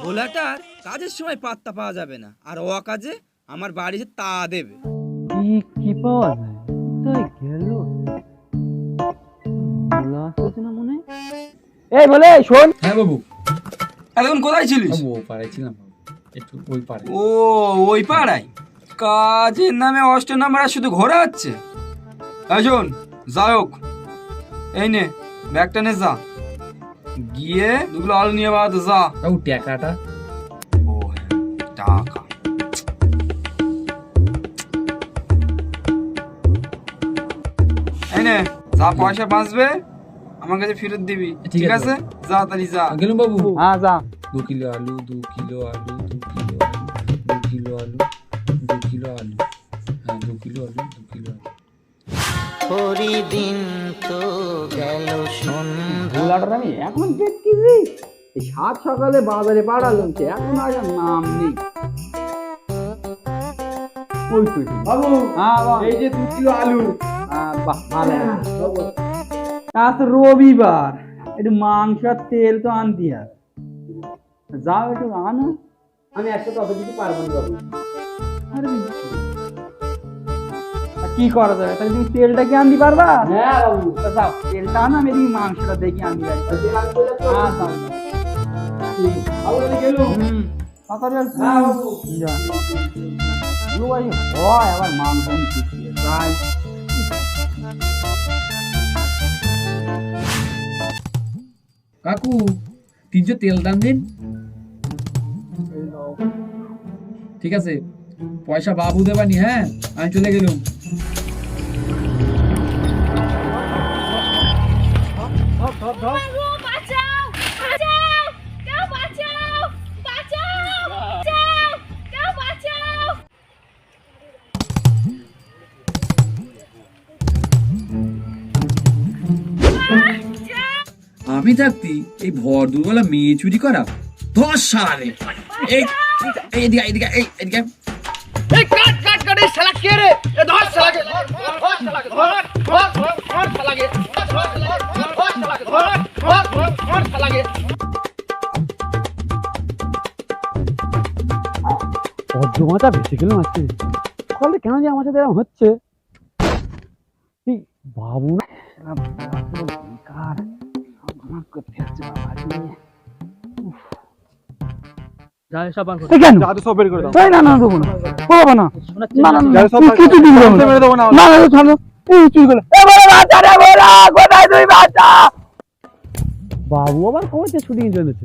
ভোলাটার কাজের সময় পাত্তা পাওয়া যাবে না। আর ও কাজে আমার বাড়িতে তা দেবে। কি কি পাওয়া যায় তাই গেল? ভোলা আসতেছে না মনে এই বলে শোন। হ্যাঁ বাবু। এতক্ষণ কোথায় ছিলিস? ও পাড়ায় ছিলাম একটু ওই পাড়ে ও ওই পাড়ায়? কাজের নামে অষ্ট নাম্বার আর শুধু ঘোরা হচ্ছে? শোন যাই হোক। এই নে ব্যাগটা নে যা। গিয়ে দুগুলো আলু নিয়ে বাদ যা। বাবু টাকাটা ও টাকা। এই নে যা পয়সা বাঁচবে আমার কাছে ফেরত দিবি ঠিক আছে। যা তাড়ি যা। গেলুম বাবু। হ্যাঁ যা। দু কিলো আলু দু কিলো আলু দু কিলো আলু দু কিলো আলু দু কিলো আলু। হ্যাঁ দু কিলো আলু দু কিলো আলু। তো গেল সন্ধ্যা। আমি এখন দেখতেছি সাত সকালে বাজারে পাড়ালাম সে এখন আর নাম নেই। ওই তো বাবু হ্যাঁ এই যে দু কিলো আলু। বাহ ভালো। আজ তো রবিবার একটু মাংস আর তেল তো আনতি আর। যাও একটু আনো। আমি একসাথে অত কিছু পারব না বাবু। আরে তা কি করা যাবে তাহলে তুমি তেলটা কি আনতে পারবা হ্যাঁ বাবু তা যাও তেলটা আনো আমি এদিকে মাংসটা দেখি আনতে পারি হ্যাঁ যাও হুম। তাড়াতাড়ি আসো। যা। গুলো ভাই হয় আবার মাংস আমি শিখিয়ে যাই কাকু তিনশো তেল দাম দিন ঠিক আছে পয়সা বাবু দেবানি হ্যাঁ আমি চলে গেলুম আমি থাকতি এই ভর দুবেলা মেয়ে চুরি করা দশ সালে এই এদিকে এদিকে এই এদিকে আয়। ভদ্রমাতা বেঁচে গেলাম আজকে ফলে কেন যে আমার সাথে এরকম হচ্ছে? এই বাবু না বেকার আমার করতে হচ্ছে বাবা নিয়ে না, না, দেবো না। ও বাবা, আবার কবে শুটিং চলেছে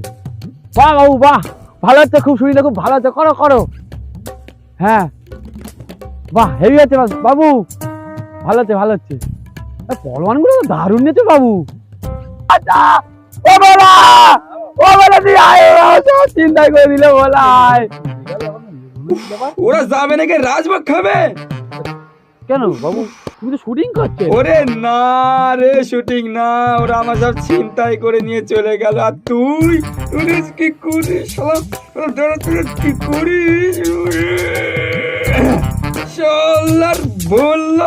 বাহ বাবু বাহ। ভালো হচ্ছে খুব শুটিংটা খুব ভালো হচ্ছে করো করো। হ্যাঁ। বাহ হেভি আছে বাবু। ভালো হচ্ছে ভালো হচ্ছে এ, পলোয়ানগুলো তো দারুণ নিয়েছে বাবু। আচ্ছা ও বলা ও বলে তুই আয় সব চিন্তাই করে দিলে বলাই ওরা যাবে নাকি? রাজভোগ খাবে? কেন বাবু? তুমি শুটিং করছে। ওরে না রে শুটিং না, ওরা আমার সব চিন্তাই করে নিয়ে চলে গেল। আর তুই? তুই কি করিস? কি করিস? বলল।